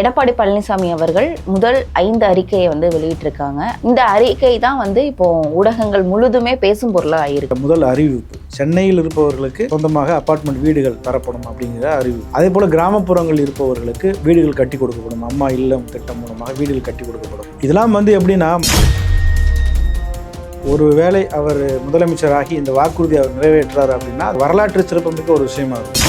எடப்பாடி பழனிசாமி அவர்கள் முதல் ஐந்து அறிக்கையை வந்து வெளியிட்டிருக்காங்க. இந்த அறிக்கை தான் வந்து இப்போ ஊடகங்கள் முழுதுமே பேசும் பொருளாக ஆயிருக்கு முதல் அறிவிப்பு சென்னையில் இருப்பவர்களுக்கு சொந்தமாக அபார்ட்மெண்ட் வீடுகள் தரப்படும் அப்படிங்கிற அறிவிப்பு அதே போல கிராமப்புறங்கள் இருப்பவர்களுக்கு வீடுகள் கட்டி கொடுக்கப்படும் அம்மா இல்லம் திட்டம் மூலமாக வீடுகள் கட்டி கொடுக்கப்படும். இதெல்லாம் வந்து எப்படின்னா ஒரு வேளை அவர் முதலமைச்சராகி இந்த வாக்குறுதி அவர் நிறைவேற்றார் அப்படின்னா அது வரலாற்று சிறப்புமிக்க ஒரு விஷயமா இருக்கும்.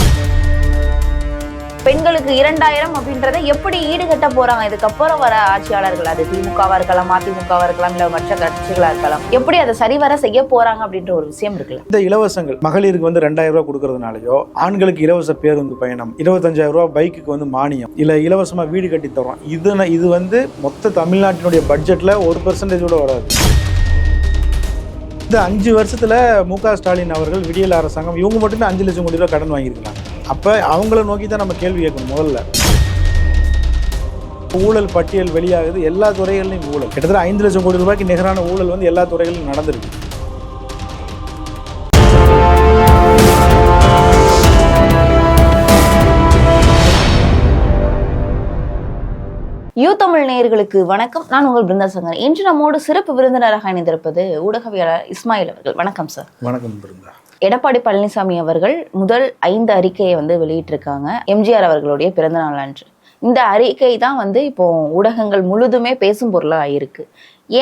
பெண்களுக்கு இரண்டாயிரம் அப்படின்றத எப்படி ஈடுகட்ட போறாங்க? இதுக்கப்புறம் வர ஆட்சியாளர்கள் அது திமுகவா இருக்கலாம் அதிமுகவா இருக்கலாம் இல்ல மற்ற கட்சிகளா இருக்கலாம் எப்படி அதை சரிவர செய்ய போறாங்க அப்படின்ற ஒரு விஷயம் இருக்குல்ல? இந்த இலவசங்கள் மகளிருக்கு வந்து ரெண்டாயிரம் ரூபாய் கொடுக்கறதுனாலயோ ஆண்களுக்கு இலவச பேருந்து பயணம் இருபத்தஞ்சாயிரம் ரூபாய் பைக்குக்கு வந்து மானியம் இல்ல இலவசமா வீடு கட்டி தரோம் இது இது வந்து மொத்த தமிழ்நாட்டினுடைய பட்ஜெட்ல ஒரு பெர்சன்டேஜ் கூட வராது. இந்த அஞ்சு வருஷத்துல மு க ஸ்டாலின் அவர்கள் விடியல் அரசாங்கம் இவங்க மட்டும்தான் அஞ்சு லட்சம் கோடி ரூபாய் கடன் வாங்கியிருக்காங்க அப்ப அவங்கள நோக்கி தான் நம்ம கேள்வி கேட்கணும் முதல்ல. ஊழல் பட்டியல் வெளியாகுது எல்லா துறைகளிலும் ஊழல். கிட்டத்தட்ட ஐந்து லட்சம் கோடி ரூபாய்க்கு நிகரான ஊழல் வந்து எல்லா துறைகளிலும் நடந்திருக்கு. யூ தமிழ் நேயர்களுக்கு வணக்கம். நான் உங்கள் பிருந்தா சங்கர். இன்று நம்மோடு சிறப்பு விருந்தினராக இணைந்திருப்பது ஊடகவியலாளர் இஸ்மாயில் அவர்கள். வணக்கம் சார். வணக்கம் பிருந்தா. எடப்பாடி பழனிசாமி அவர்கள் முதல் ஐந்து அறிக்கையை வந்து வெளியிட்டிருக்காங்க. எம்ஜிஆர் அவர்களுடைய பிறந்த நாள் அன்று. இந்த அறிக்கை தான் வந்து இப்போ ஊடகங்கள் முழுதுமே பேசும் பொருளாக ஆயிருக்கு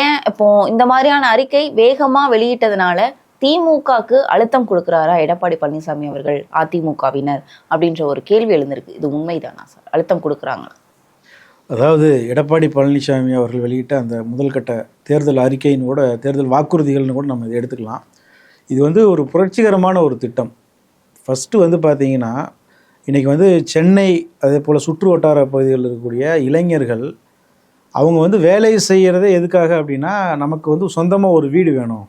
ஏன் இப்போ இந்த மாதிரியான அறிக்கை வேகமாக வெளியிட்டதுனால திமுகக்கு அழுத்தம் கொடுக்குறாரா எடப்பாடி பழனிசாமி அவர்கள் அதிமுகவினர் அப்படின்ற ஒரு கேள்வி எழுந்திருக்கு. இது உண்மைதானா சார்? அழுத்தம் கொடுக்குறாங்களா? அதாவது எடப்பாடி பழனிசாமி அவர்கள் வெளியிட்ட அந்த முதல்கட்ட தேர்தல் அறிக்கையின் கூட தேர்தல் வாக்குறுதிகள்னு கூட நம்ம இதை எடுத்துக்கலாம். இது வந்து ஒரு புரட்சிகரமான ஒரு திட்டம். ஃபஸ்ட்டு வந்து பார்த்தீங்கன்னா இன்றைக்கி வந்து சென்னை அதே போல் சுற்று வட்டார பகுதிகளில் இருக்கக்கூடிய இளைஞர்கள் அவங்க வந்து வேலை செய்கிறதே எதுக்காக அப்படின்னா நமக்கு வந்து சொந்தமாக ஒரு வீடு வேணும்.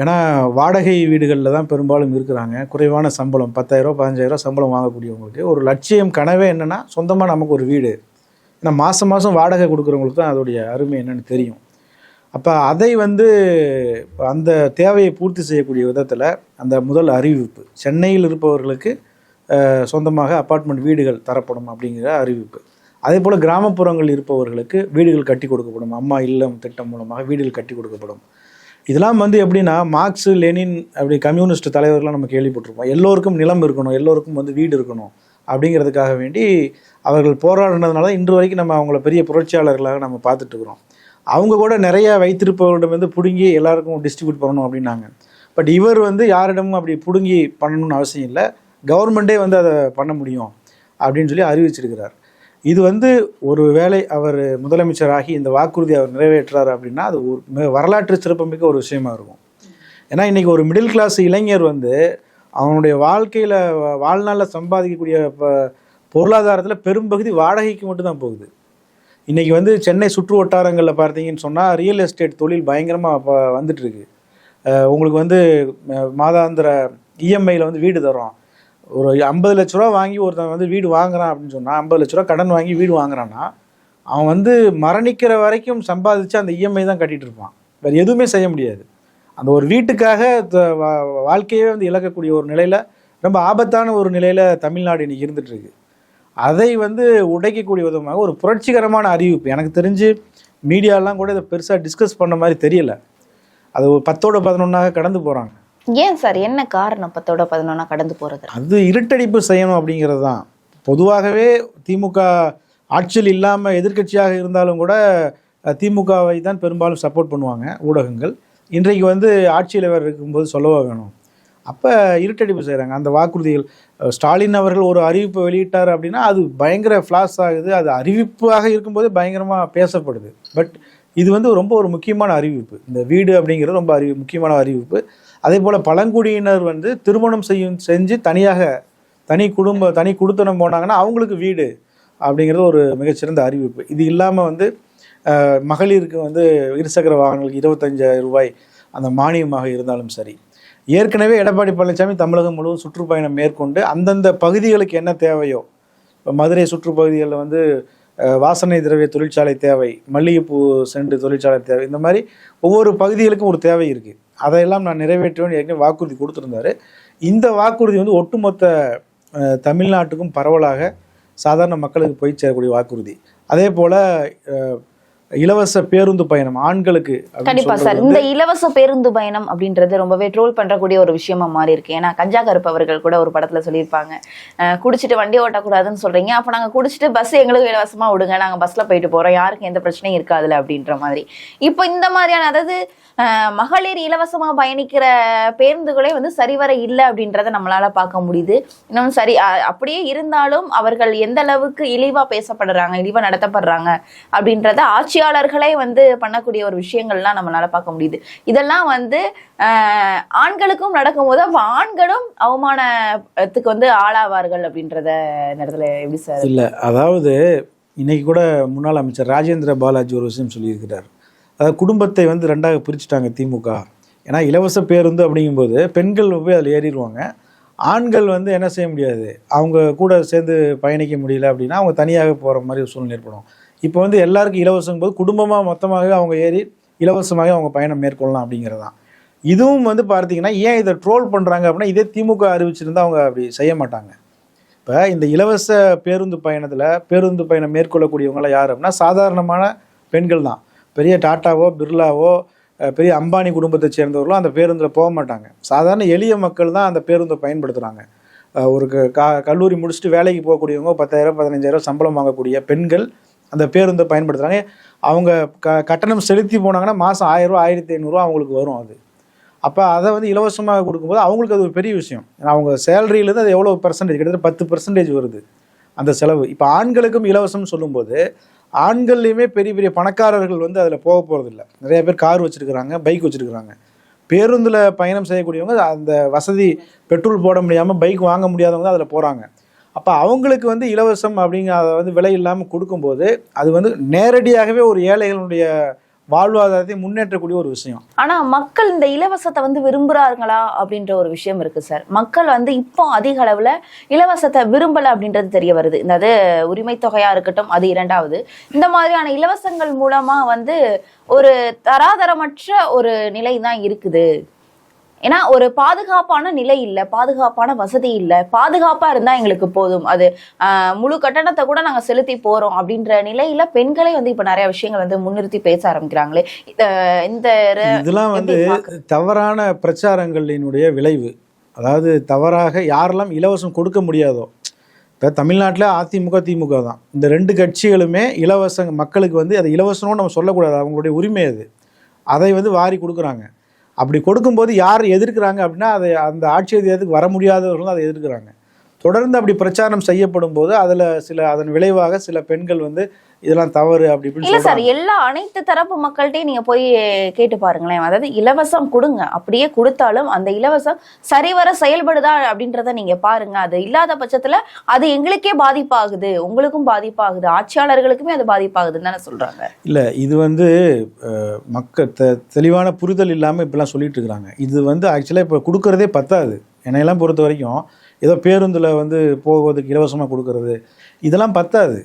ஏன்னா வாடகை வீடுகளில் தான் பெரும்பாலும் இருக்கிறாங்க. குறைவான சம்பளம் பத்தாயிரரூவா பதினஞ்சாயிரரூவா சம்பளம் வாங்கக்கூடியவங்களுக்கு. ஒரு லட்சியம் கனவே என்னென்னா சொந்தமாக நமக்கு ஒரு வீடு. ஏன்னா மாதம் மாதம் வாடகை கொடுக்குறவங்களுக்கு தான் அதோடைய அருமை என்னென்னு தெரியும். அப்போ அதை வந்து அந்த தேவையை பூர்த்தி செய்யக்கூடிய விதத்தில் அந்த முதல் அறிவிப்பு. சென்னையில் இருப்பவர்களுக்கு சொந்தமாக அப்பார்ட்மெண்ட் வீடுகள் தரப்படும் அப்படிங்கிற அறிவிப்பு. அதே போல் கிராமப்புறங்கள் இருப்பவர்களுக்கு வீடுகள் கட்டி கொடுக்கப்படும். அம்மா இல்லம் திட்டம் மூலமாக வீடுகள் கட்டி கொடுக்கப்படும். இதெல்லாம் வந்து எப்படின்னா மார்க்ஸ் லெனின் அப்படி கம்யூனிஸ்ட் தலைவர்கள்லாம் நம்ம கேள்விப்பட்டிருப்போம். எல்லோருக்கும் நிலம் இருக்கணும் எல்லோருக்கும் வந்து வீடு இருக்கணும் அப்படிங்கிறதுக்காக வேண்டி அவர்கள் போராடினதுனால இன்று வரைக்கும் நம்ம அவங்கள பெரிய புரட்சியாளர்களாக நம்ம பார்த்துட்டு இருக்கிறோம். அவங்க கூட நிறைய வைத்திருப்பவர்களிடம் வந்து பிடுங்கி எல்லாருக்கும் டிஸ்ட்ரிபியூட் பண்ணணும் அப்படின்னாங்க. பட் இவர் வந்து யாரிடமும் அப்படி பிடுங்கி பண்ணணும்னு அவசியம் இல்லை. கவர்மெண்ட்டே வந்து அதை பண்ண முடியும் அப்படின்னு சொல்லி அறிவிச்சிருக்கிறார். இது வந்து ஒரு வேலை அவர் முதலமைச்சராகி இந்த வாக்குறுதி அவர் நிறைவேற்றார் அப்படின்னா அது ஒரு மிக வரலாற்று சிறப்புமிக்க ஒரு விஷயமா இருக்கும். ஏன்னா இன்னைக்கு ஒரு மிடில் கிளாஸ் இளைஞர் வந்து அவனுடைய வாழ்க்கையில் வாழ்நாளில் சம்பாதிக்கக்கூடிய ப- பொருளாதாரத்தில் பெரும்பகுதி வாடகைக்கு மட்டும்தான் போகுது. இன்றைக்கி வந்து சென்னை சுற்று வட்டாரங்களில் பார்த்தீங்கன்னு சொன்னால் ரியல் எஸ்டேட் தொழில் பயங்கரமாக இப்போ வந்துட்டுருக்கு. உங்களுக்கு வந்து மாதாந்திர இஎம்ஐயில் வந்து வீடு தரோம் ஒரு ஐம்பது லட்ச ரூபா வாங்கி ஒருத்தன் வந்து வீடு வாங்குறான் அப்படின்னு சொன்னால் ஐம்பது லட்ச ரூபா கடன் வாங்கி வீடு வாங்குறான்னா அவன் வந்து மரணிக்கிற வரைக்கும் சம்பாதிச்சு அந்த இஎம்ஐ தான் கட்டிட்டு இருப்பான். வேறு எதுவுமே செய்ய முடியாது. அந்த ஒரு வீட்டுக்காக த- வா- வாழ்க்கையே வந்து இழக்கக்கூடிய ஒரு நிலையில் ரொம்ப ஆபத்தான ஒரு நிலையில் தமிழ்நாடு இன்றைக்கி இருந்துட்டு அதை வந்து உடைக்கக்கூடிய விதமாக ஒரு புரட்சிகரமான அறிவிப்பு. எனக்கு தெரிஞ்சு மீடியாலாம் கூட இதை பெருசாக டிஸ்கஸ் பண்ண மாதிரி தெரியல. அது ஒரு பத்தோட பதினொன்றாக கடந்து போகிறாங்க ஏன் சார்? என்ன காரணம் பத்தோட பதினொன்னா கடந்து போறது? அது இருட்டடிப்பு செய்யணும் அப்படிங்கிறது தான். பொதுவாகவே திமுக ஆட்சியில் இல்லாமல் எதிர்க்கட்சியாக இருந்தாலும் கூட திமுகவை தான் பெரும்பாலும் சப்போர்ட் பண்ணுவாங்க ஊடகங்கள். இன்றைக்கு வந்து ஆட்சியில் வேறு இருக்கும்போது சொல்லவா வேணும்? அப்போ இருட்டடிப்பு செய்கிறாங்க அந்த வாக்குறுதிகள் ஸ்டாலின் அவர்கள் ஒரு அறிவிப்பை வெளியிட்டார் அப்படின்னா அது பயங்கர ஃப்ளாஸ் ஆகுது. அது அறிவிப்பாக இருக்கும்போது பயங்கரமாக பேசப்படுது. பட் இது வந்து ரொம்ப ஒரு முக்கியமான அறிவிப்பு. இந்த வீடு அப்படிங்கிறது ரொம்ப அறிவி முக்கியமான அறிவிப்பு. அதே போல் பழங்குடியினர் வந்து திருமணம் செய்யும் செஞ்சு தனியாக தனி குடும்ப தனி குடுத்தனம் போனாங்கன்னா அவங்களுக்கு வீடு அப்படிங்கிறது ஒரு மிகச்சிறந்த அறிவிப்பு. இது இல்லாமல் வந்து மகளிருக்கு வந்து இருசக்கர வாகனங்களுக்கு இருபத்தஞ்சாயிரம் ரூபாய் அந்த மானியமாக இருந்தாலும் சரி. ஏற்கனவே எடப்பாடி பழனிசாமி தமிழகம் முழுவதும் சுற்றுப்பயணம் மேற்கொண்டு அந்தந்த பகுதிகளுக்கு என்ன தேவையோ இப்போ மதுரை சுற்றுப்பகுதிகளில் வந்து வாசனை திரவிய தொழிற்சாலை தேவை மல்லிகைப்பூ செண்டு தொழிற்சாலை தேவை இந்த மாதிரி ஒவ்வொரு பகுதிகளுக்கும் ஒரு தேவை இருக்குது அதையெல்லாம் நான் நிறைவேற்றுவேன் ஏற்கனவே வாக்குறுதி கொடுத்துருந்தாரு. இந்த வாக்குறுதி வந்து ஒட்டுமொத்த தமிழ்நாட்டுக்கும் பரவலாக சாதாரண மக்களுக்கு போய் சேரக்கூடிய வாக்குறுதி. அதே போல் இலவச பேருந்து பயணம் ஆண்களுக்கு கண்டிப்பா சார். இந்த இலவச பேருந்து பயணம் அப்படின்றது ரொம்பவே ட்ரோல் பண்றக்கூடிய ஒரு விஷயமா மாறி இருக்கு. ஏன்னா கஞ்சா கருப்பு அவர்கள் கூட ஒரு படத்துல சொல்லியிருப்பாங்க. குடிச்சிட்டு வண்டி ஓட்டக்கூடாதுன்னு சொல்றீங்க. அப்ப நாங்க குடிச்சிட்டு பஸ் எங்களுக்கு இலவசமா விடுங்க. நாங்க பஸ்ல போயிட்டு போறோம். யாருக்கும் எந்த பிரச்சனையும் இருக்காதுல அப்படின்ற மாதிரி. இப்போ இந்த மாதிரியான அதாவது மகளிர் இலவசமாக பயணிக்கிற பேருந்துகளே வந்து சரிவர இல்லை அப்படின்றத நம்மளால பார்க்க முடியுது. இன்னும் சரி அப்படியே இருந்தாலும் அவர்கள் எந்த அளவுக்கு இழிவா பேசப்படுறாங்க இழிவா நடத்தப்படுறாங்க அப்படின்றத ஆட்சியாளர்களே வந்து பண்ணக்கூடிய ஒரு விஷயங்கள்லாம் நம்மளால பார்க்க முடியுது. இதெல்லாம் வந்து ஆண்களுக்கும் நடக்கும்போது போது ஆண்களும் அவமானத்துக்கு வந்து ஆளாவார்கள் அப்படின்றத நேரத்தில் எப்படி சார்? இல்லை அதாவது இன்னைக்கு கூட முன்னாள் அமைச்சர் ராஜேந்திர பாலாஜி ஒரு விஷயம் சொல்லியிருக்கிறார். அதாவது குடும்பத்தை வந்து ரெண்டாக பிரிச்சுட்டாங்க திமுக. ஏன்னா இலவச பேருந்து அப்படிங்கும்போது பெண்கள் போய் அதில் ஏறிடுவாங்க. ஆண்கள் வந்து என்ன செய்ய முடியாது? அவங்க கூட சேர்ந்து பயணிக்க முடியல அப்படின்னா அவங்க தனியாக போகிற மாதிரி ஒரு சூழ்நிலை ஏற்படும். இப்போ வந்து எல்லாருக்கும் இலவசம் போது குடும்பமாக மொத்தமாக அவங்க ஏறி இலவசமாக அவங்க பயணம் மேற்கொள்ளலாம் அப்படிங்கிறது தான் இதுவும் வந்து பார்த்தீங்கன்னா ஏன் இதை ட்ரோல் பண்ணுறாங்க அப்படின்னா இதே திமுக அறிவிச்சிருந்தால் அவங்க அப்படி செய்ய மாட்டாங்க. இப்போ இந்த இலவச பேருந்து பயணத்தில் பேருந்து பயணம் மேற்கொள்ளக்கூடியவங்களாம் யார் அப்படின்னா சாதாரணமான பெண்கள் தான் பெரிய டாட்டாவோ பிர்லாவோ பெரிய அம்பானி குடும்பத்தை சேர்ந்தவர்களோ அந்த பேருந்தில் போக மாட்டாங்க. சாதாரண எளிய மக்கள் தான் அந்த பேருந்தை பயன்படுத்துகிறாங்க ஒரு க- கா- கல்லூரி முடிச்சுட்டு வேலைக்கு போகக்கூடியவங்க பத்தாயிரம் பதினஞ்சாயிரம் சம்பளம் வாங்கக்கூடிய பெண்கள் அந்த பேருந்தை பயன்படுத்துகிறாங்க அவங்க க கட்டணம் செலுத்தி போனாங்கன்னா மாதம் ஆயிரரூவா ஆயிரத்தி ஐநூறுரூவா அவங்களுக்கு வரும் அது. அப்போ அதை வந்து இலவசமாக கொடுக்கும்போது அவங்களுக்கு அது ஒரு பெரிய விஷயம். ஏன்னா அவங்க சேலரியிலேருந்து அது எவ்வளோ பர்சன்டேஜ் கிட்டத்தட்ட பத்து பர்சன்டேஜ் வருது அந்த செலவு. இப்போ ஆண்களுக்கும் இலவசம்னு சொல்லும்போது ஆண்கள்லையுமே பெரிய பெரிய பணக்காரர்கள் வந்து அதில் போக போகிறதில்ல நிறைய பேர் கார் வச்சுருக்குறாங்க பைக் வச்சுருக்குறாங்க. பேருந்தில் பயணம் செய்யக்கூடியவங்க அந்த வசதி பெட்ரோல் போட முடியாமல் பைக் வாங்க முடியாதவங்க தான் அதில் போகிறாங்க அப்போ அவங்களுக்கு வந்து இலவசம் அப்படிங்கிற அதை வந்து விலை இல்லாமல் கொடுக்கும்போது அது வந்து நேரடியாகவே ஒரு ஏழைகளுடைய வாழ்வாதாரத்தை முன்னேற்றக்கூடிய ஒரு விஷயம். ஆனா மக்கள் இந்த இலவசத்தை வந்து விரும்புறாங்களா அப்படின்ற ஒரு விஷயம் இருக்கு சார் மக்கள் வந்து இப்போ அதிக அளவுல இலவசத்தை விரும்பல அப்படின்றது தெரிய வருது. இந்த அது உரிமை தொகையா இருக்கட்டும் அது இரண்டாவது. இந்த மாதிரியான இலவசங்கள் மூலமா வந்து ஒரு தராதரமற்ற ஒரு நிலை தான் இருக்குது. ஏன்னா ஒரு பாதுகாப்பான நிலை இல்லை பாதுகாப்பான வசதி இல்லை பாதுகாப்பா இருந்தா எங்களுக்கு போதும். அது முழு கட்டணத்தை கூட நாங்க செலுத்தி போறோம் அப்படின்ற நிலையில பெண்களே வந்து இப்ப நிறைய விஷயங்கள் வந்து முன்னிறுத்தி பேச ஆரம்பிக்கிறாங்களே. இந்த இதெல்லாம் வந்து தவறான பிரச்சாரங்களினுடைய விளைவு. அதாவது தவறாக யாரெல்லாம் இலவசம் கொடுக்க முடியாதோ இப்போ தமிழ்நாட்டில் அதிமுக திமுக தான். இந்த ரெண்டு கட்சிகளுமே இலவச மக்களுக்கு வந்து அது இலவசம்னு நம்ம சொல்லக்கூடாது. அவங்களுடைய உரிமை அது. அதை வந்து வாரி கொடுக்குறாங்க. அப்படி கொடுக்கும்போது யார் எதிர்க்கிறாங்க அப்படின்னா அதை அந்த ஆட்சி அதிகாரத்துக்கு வர முடியாதவர்களும் அதை எதிர்க்கிறாங்க. தொடர்ந்து அப்படி பிரச்சாரம் செய்யப்படும் போது அதில் சில அதன் விளைவாக சில பெண்கள் வந்து இதெல்லாம் தவறு அப்படி இல்ல சார். எல்லா அனைத்து தரப்பு மக்கள்கிட்டயும் நீங்க போய் கேட்டு பாருங்களேன். அதாவது இலவசம் கொடுங்க. அப்படியே கொடுத்தாலும் அந்த இலவசம் சரிவர செயல்படுதா அப்படின்றத நீங்க பாருங்க. அது இல்லாத பட்சத்துல அது எங்களுக்கே பாதிப்பாகுது. உங்களுக்கும் பாதிப்பாகுது. ஆட்சியாளர்களுக்குமே அது பாதிப்பாகுதுன்னு தானே சொல்றாங்க. இல்லை இது வந்து மக்கள் தெளிவான புரிதல் இல்லாமல் இப்படிலாம் சொல்லிட்டு இருக்கிறாங்க. இது வந்து ஆக்சுவலாக இப்போ கொடுக்கறதே பத்தாது. என்னையெல்லாம் பொறுத்த வரைக்கும் ஏதோ பேருந்தில் வந்து போவதுக்கு இலவசமாக கொடுக்கறது இதெல்லாம் பத்தாது.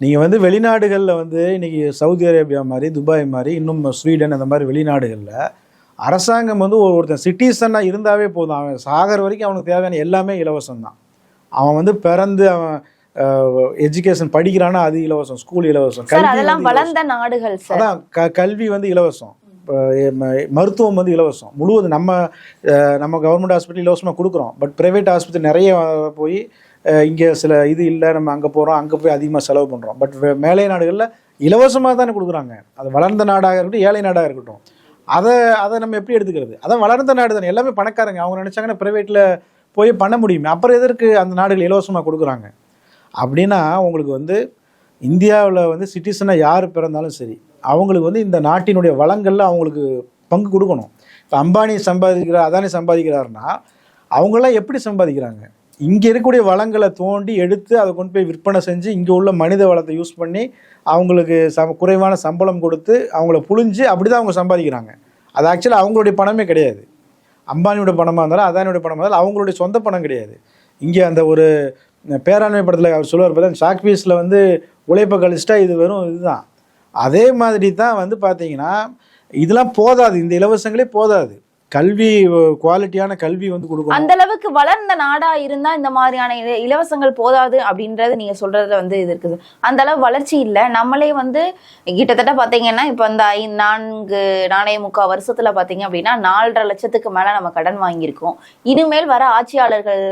நீங்கள் வந்து வெளிநாடுகளில் வந்து இன்றைக்கி சவுதி அரேபியா மாதிரி துபாய் மாதிரி இன்னும் ஸ்வீடன் அந்த மாதிரி வெளிநாடுகளில் அரசாங்கம் வந்து ஒரு ஒருத்தன் சிட்டிசனாக இருந்தாவே போதும். அவன் சாகர வரைக்கும் அவனுக்கு தேவையான எல்லாமே இலவசம் தான் அவன் வந்து பிறந்து அவன் எஜுகேஷன் படிக்கிறானா அது இலவசம் ஸ்கூல் இலவசம். கல்வி. வளர்ந்த நாடுகள் அதான் க கல்வி வந்து இலவசம். மருத்துவம் வந்து இலவசம். முழுவதும் நம்ம நம்ம கவர்மெண்ட் ஹாஸ்பிட்டல் இலவசமாக கொடுக்குறோம். பட் ப்ரைவேட் ஆஸ்பத்திரி நிறைய போய் இங்கே சில இது இல்லை நம்ம அங்கே போகிறோம் அங்கே போய் அதிகமாக செலவு பண்ணுறோம் பட் மேலை நாடுகளில் இலவசமாக தானே கொடுக்குறாங்க. அது வளர்ந்த நாடாக இருக்கட்டும் ஏழை நாடாக இருக்கட்டும். அதை அதை நம்ம எப்படி எடுத்துக்கிறது? அதான் வளர்ந்த நாடு தானே எல்லாமே பணக்காரங்க. அவங்க நினச்சாங்கன்னா ப்ரைவேட்டில் போய் பண்ண முடியுமே. அப்புறம் எதற்கு அந்த நாடுகள் இலவசமாக கொடுக்குறாங்க? அப்படின்னா உங்களுக்கு வந்து இந்தியாவில் வந்து சிட்டிசனாக யார் பிறந்தாலும் சரி அவங்களுக்கு வந்து இந்த நாட்டினுடைய வளங்களில் அவங்களுக்கு பங்கு கொடுக்கணும். இப்போ அம்பானி சம்பாதிக்கிறார் அதானி சம்பாதிக்கிறாருன்னா அவங்களாம் எப்படி சம்பாதிக்கிறாங்க? இங்கே இருக்கக்கூடிய வளங்களை தோண்டி எடுத்து அதை கொண்டு போய் விற்பனை செஞ்சு இங்கே உள்ள மனித வளத்தை யூஸ் பண்ணி அவங்களுக்கு சம் குறைவான சம்பளம் கொடுத்து அவங்கள புழிஞ்சு அப்படி தான் அவங்க சம்பாதிக்கிறாங்க. அது ஆக்சுவலாக அவங்களுடைய பணமே கிடையாது. அம்பானியோட பணமாக இருந்தாலும் அதானியோட பணமாக இருந்தாலும் அவங்களுடைய சொந்த பணம் கிடையாது. இங்கே அந்த ஒரு பேராண்மை படத்தில் அவர் சொல்லுவார் பார்த்தா ஷாக் பீஸில் வந்து உழைப்பை கழிச்சிட்டா இது வெறும் இதுதான். அதே மாதிரி தான் வந்து பார்த்தீங்கன்னா இதெல்லாம் போதாது இந்த இலவசங்களே போதாது. கல்வி குவாலிட்டியான கல்வி வந்து கொடுக்கணும். அந்த அளவுக்கு வளர்ந்த நாடா இருந்தா இந்த மாதிரியான இல- இலவசங்கள் போதாது அப்படின்றது நீங்க சொல்றதுல வந்து இது இருக்குது. அந்த அளவு வளர்ச்சி இல்ல. நம்மளே வந்து கிட்டத்தட்ட பாத்தீங்கன்னா இப்ப இந்த ஐ- நான்கு நாணய முக்கால் வருஷத்துல பாத்தீங்க அப்படின்னா நாலரை லட்சத்துக்கு மேல நம்ம கடன் வாங்கியிருக்கோம். இனிமேல் வர ஆட்சியாளர்கள்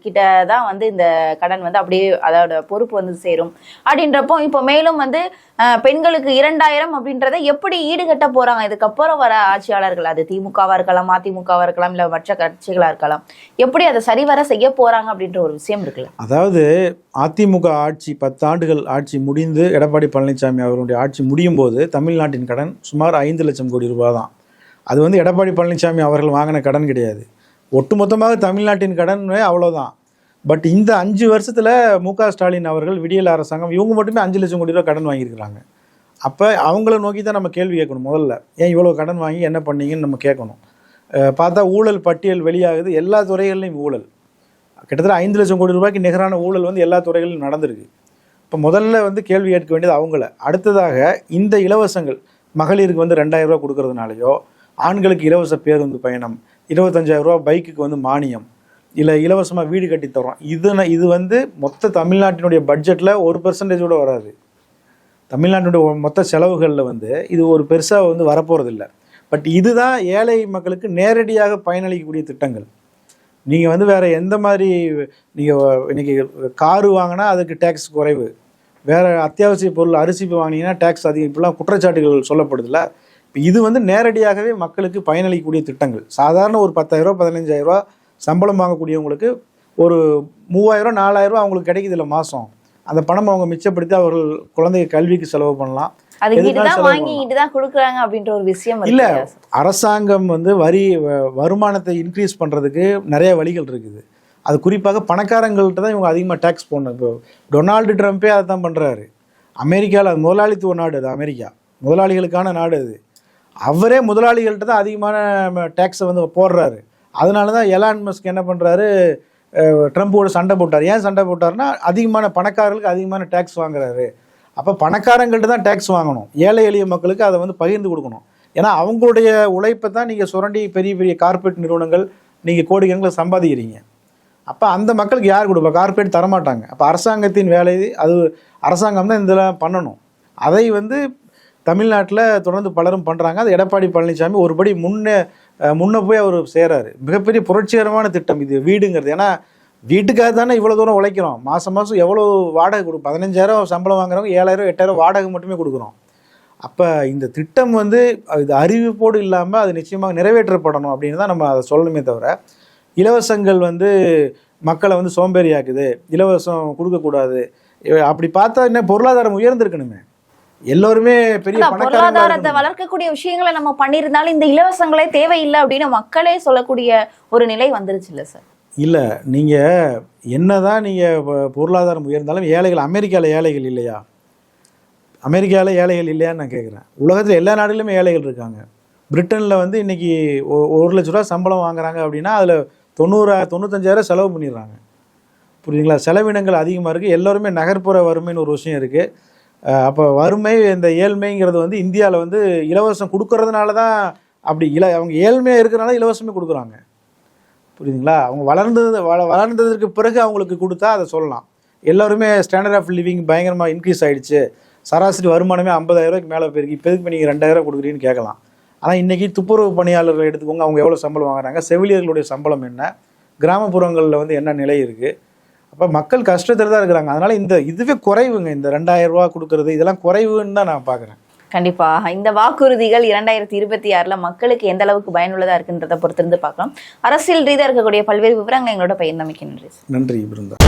கிட்ட தான் வந்து இந்த கடன் வந்து அப்படியே அதோட பொறுப்பு வந்து சேரும். அப்படின்றப்போ இப்போ மேலும் வந்து பெண்களுக்கு இரண்டாயிரம் அப்படின்றத எப்படி ஈடுகட்ட போறாங்க? இதுக்கப்புறம் வர ஆட்சியாளர்கள் அது திமுகவா இருக்கலாம் அதிமுகவா இருக்கலாம் இல்ல மற்ற கட்சிகளா இருக்கலாம். எப்படி அதை சரிவர செய்ய போறாங்க அப்படின்ற ஒரு விஷயம் இருக்குல்ல. அதாவது அதிமுக ஆட்சி பத்தாண்டுகள் ஆட்சி முடிந்து எடப்பாடி பழனிசாமி அவருடைய ஆட்சி முடியும் போது தமிழ்நாட்டின் கடன் சுமார் ஐந்து லட்சம் கோடி ரூபாய் தான் அது வந்து எடப்பாடி பழனிசாமி அவர்கள் வாங்கின கடன் கிடையாது. ஒட்டுமொத்தமாக தமிழ்நாட்டின் கடனே அவ்வளோதான் பட் இந்த அஞ்சு வருஷத்தில் மு க ஸ்டாலின் அவர்கள் விடியல் அரசாங்கம் இவங்க மட்டுமே அஞ்சு லட்சம் கோடி ரூபாய் கடன் வாங்கியிருக்கிறாங்க. அப்போ அவங்கள நோக்கி தான் நம்ம கேள்வி கேட்கணும் முதல்ல. ஏன் இவ்வளோ கடன் வாங்கி என்ன பண்ணீங்கன்னு நம்ம கேட்கணும். பார்த்தா ஊழல் பட்டியல் வெளியாகுது. எல்லா துறைகளிலும் ஊழல். கிட்டத்தட்ட ஐந்து லட்சம் கோடி ரூபாய்க்கு நிகரான ஊழல் வந்து எல்லா துறைகளிலும் நடந்திருக்கு. இப்போ முதல்ல வந்து கேள்வி கேட்க வேண்டியது அவங்கள. அடுத்ததாக இந்த இலவசங்கள் மகளிருக்கு வந்து ரெண்டாயிரம் ரூபா கொடுக்கறதுனாலையோ ஆண்களுக்கு இலவச பேருந்து பயணம் இருபத்தஞ்சாயிரம் பைக்குக்கு வந்து மானியம் இல்லை இலவசமாக வீடு கட்டி தரோம் இது இது வந்து மொத்த தமிழ்நாட்டினுடைய பட்ஜெட்டில் ஒரு பெர்சன்டேஜ் கூட வராது. தமிழ்நாட்டினுடைய மொத்த செலவுகளில் வந்து இது ஒரு பெருசாக வந்து வரப்போகிறதில்ல பட் இதுதான் ஏழை மக்களுக்கு நேரடியாக பயனளிக்கக்கூடிய திட்டங்கள். நீங்கள் வந்து வேறு எந்த மாதிரி நீங்கள் இன்னைக்கு காரு வாங்கினா அதுக்கு டேக்ஸ் குறைவு. வேறு அத்தியாவசிய பொருள் அரிசி வாங்கினீங்கன்னா டேக்ஸ் அதிகம். இப்படிலாம் குற்றச்சாட்டுகள் சொல்லப்படுதில்ல. இப்போ இது வந்து நேரடியாகவே மக்களுக்கு பயனளிக்கக்கூடிய திட்டங்கள். சாதாரண ஒரு பத்தாயிரரூவா பதினஞ்சாயிரரூவா சம்பளம் வாங்கக்கூடியவங்களுக்கு ஒரு மூவாயிரம் நாலாயிரரூவா அவங்களுக்கு கிடைக்குதுல்ல மாதம் அந்த பணம் அவங்க மிச்சப்படுத்தி அவர்கள் குழந்தைய கல்விக்கு செலவு பண்ணலாம். அது எதுக்காக தான் கொடுக்குறாங்க அப்படின்ற ஒரு விஷயம் இல்ல அரசாங்கம் வந்து வரி வருமானத்தை இன்க்ரீஸ் பண்றதுக்கு நிறைய வழிகள் இருக்குது. அது குறிப்பாக பணக்காரங்கள்ட்ட தான் இவங்க அதிகமாக டேக்ஸ் போடணும். இப்போ டொனால்டு ட்ரம்ப்பே அதை தான் பண்ணுறாரு அமெரிக்காவில் அது முதலாளித்துவ நாடு அது அமெரிக்கா. முதலாளிகளுக்கான நாடு அது. அவரே முதலாளிகள்கிட்ட தான் அதிகமான டேக்ஸை வந்து போடுறாரு. அதனால தான் எலான் மஸ்க் என்ன பண்ணுறாரு ட்ரம்ப்போட சண்டை போட்டார். ஏன் சண்டை போட்டாருன்னா அதிகமான பணக்காரர்களுக்கு அதிகமான டேக்ஸ் வாங்குறாரு. அப்போ பணக்காரங்கள்ட்ட தான் டேக்ஸ் வாங்கணும். ஏழை எளிய மக்களுக்கு அதை வந்து பகிர்ந்து கொடுக்கணும். ஏன்னா அவங்களுடைய உழைப்பை தான் நீங்கள் சுரண்டி பெரிய பெரிய கார்ப்பரேட் நிறுவனங்கள் நீங்கள் கோடிக்கணக்கில் சம்பாதிக்கிறீங்க. அப்போ அந்த மக்களுக்கு யார் கொடுப்பா? கார்ப்பரேட் தரமாட்டாங்க. அப்போ அரசாங்கத்தின் வேலை அது அரசாங்கம் தான் இதெல்லாம் பண்ணணும். அதை வந்து தமிழ்நாட்டில் தொடர்ந்து பலரும் பண்ணுறாங்க அது எடப்பாடி பழனிசாமி ஒருபடி முன்னே முன்னே போய் அவர் சேராரு. மிகப்பெரிய புரட்சிகரமான திட்டம் இது வீடுங்கிறது. ஏன்னா வீட்டுக்காக தானே இவ்வளோ தூரம் உழைக்கிறோம்? மாதம் மாதம் எவ்வளோ வாடகை கொடு பதினஞ்சாயிரம் சம்பளம் வாங்குறவங்க ஏழாயிரம் எட்டாயிரம் வாடகை மட்டுமே கொடுக்குறோம். அப்போ இந்த திட்டம் வந்து இது அறிவிப்போடு இல்லாமல் அது நிச்சயமாக நிறைவேற்றப்படணும் அப்படின்னு தான் நம்ம அதை சொல்லணுமே தவிர இலவசங்கள் வந்து மக்களை வந்து சோம்பேறியாக்குது இலவசம் கொடுக்கக்கூடாது. அப்படி பார்த்தா என்ன பொருளாதாரம் உயர்ந்திருக்கணுமே. எல்லோருமே பெரிய பொருளாதாரத்தை. வளர்க்கக்கூடிய விஷயங்களை நம்ம பண்ணியிருந்தாலும் இந்த இலவசங்களே தேவையில்லை அப்படின்னு மக்களே சொல்லக்கூடிய ஒரு நிலை வந்துருச்சு இல்ல சார். இல்லை நீங்கள் என்ன தான் நீங்கள் பொருளாதாரம் உயர்ந்தாலும் ஏழைகள் அமெரிக்காவில் ஏழைகள் இல்லையா? அமெரிக்காவில் ஏழைகள் இல்லையான்னு நான் கேட்குறேன் உலகத்தில் எல்லா நாடுகளிலுமே ஏழைகள் இருக்காங்க. பிரிட்டனில் வந்து இன்னைக்கு ஒ- ஒரு லட்ச ரூபா சம்பளம் வாங்குறாங்க அப்படின்னா அதில் தொண்ணூறா தொண்ணூத்தஞ்சாயிரம் செலவு பண்ணிடுறாங்க. புரியுதுங்களா? செலவினங்கள் அதிகமாக இருக்குது எல்லோருமே நகர்ப்புற வறுமைன்னு ஒரு விஷயம் இருக்குது அப்போ வறுமை இந்த ஏழ்மைங்கிறது வந்து இந்தியாவில் வந்து இலவசம் கொடுக்கறதுனால தான் அப்படி இல அவங்க ஏழ்மையாக இருக்கிறனால இலவசமே கொடுக்குறாங்க. புரியுதுங்களா? அவங்க வளர்ந்தது வள வளர்ந்ததற்கு பிறகு அவங்களுக்கு கொடுத்தா அதை சொல்லலாம். எல்லோருமே ஸ்டாண்டர்ட் ஆஃப் லிவிங் பயங்கரமாக இன்க்ரீஸ் ஆகிடுச்சு சராசரி வருமானமே 50000 ரூபாய்க்கு மேலே போயிருக்கு. இப்போ எதுக்கு நீங்கள் ரெண்டாயிரம் கொடுக்குறீங்கன்னு கேட்கலாம். ஆனால் இன்றைக்கி துப்புரவு பணியாளர்கள் எடுத்துக்கோங்க. அவங்க எவ்வளோ சம்பளம் வாங்குறாங்க? செவிலியர்களுடைய சம்பளம் என்ன? கிராமப்புறங்களில் வந்து என்ன நிலை இருக்குது அப்போ மக்கள் கஷ்டத்தில் தான் இருக்கிறாங்க. அதனால் இந்த இதுவே குறைவுங்க. இந்த ரெண்டாயிரம் ரூபா கொடுக்கறது இதெல்லாம் குறைவுன்னு தான் நான் பார்க்குறேன் கண்டிப்பா. இந்த வாக்குறுதிகள் இரண்டாயிரத்தி இருபத்தி ஆறுல மக்களுக்கு எந்த அளவுக்கு பயனுள்ளதா இருக்குன்றதை பொறுத்திருந்து பார்க்கலாம். அரசியல் ரீதியா இருக்கக்கூடிய பல்வேறு விவரங்களை எங்களோட பயிர்ந்தமைக்கு நன்றி நன்றி பிருந்தா